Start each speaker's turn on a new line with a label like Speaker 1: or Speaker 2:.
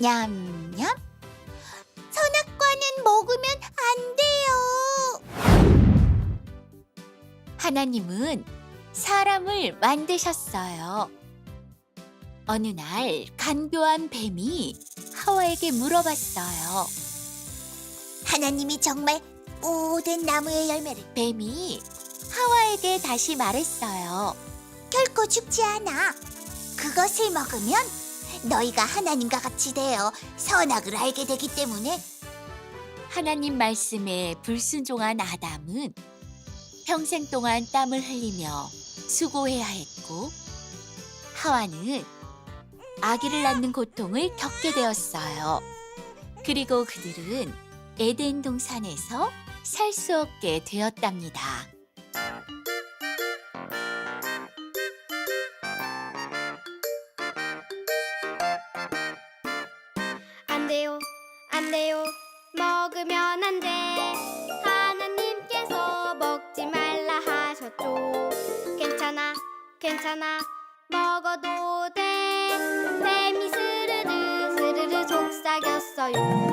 Speaker 1: 냠냠. 선악과는 먹으면 안 돼요. 하나님은 사람을 만드셨어요. 어느 날 간교한 뱀이 하와에게 물어봤어요. 하나님이 정말 모든 나무의 열매를 뱀이 하와에게 다시 말했어요. 결코 죽지 않아. 그것을 먹으면 너희가 하나님과 같이 되어 선악을 알게 되기 때문에 하나님 말씀에 불순종한 아담은 평생 동안 땀을 흘리며 수고해야 했고 하와는 아기를 낳는 고통을 겪게 되었어요. 그리고 그들은 에덴 동산에서 살 수 없게 되었답니다.
Speaker 2: 돼요, 안 돼요, 먹으면 안 돼. 하나님께서 먹지 말라 하셨죠. 괜찮아, 괜찮아, 먹어도 돼. 뱀이 스르르, 스르르 속삭였어요.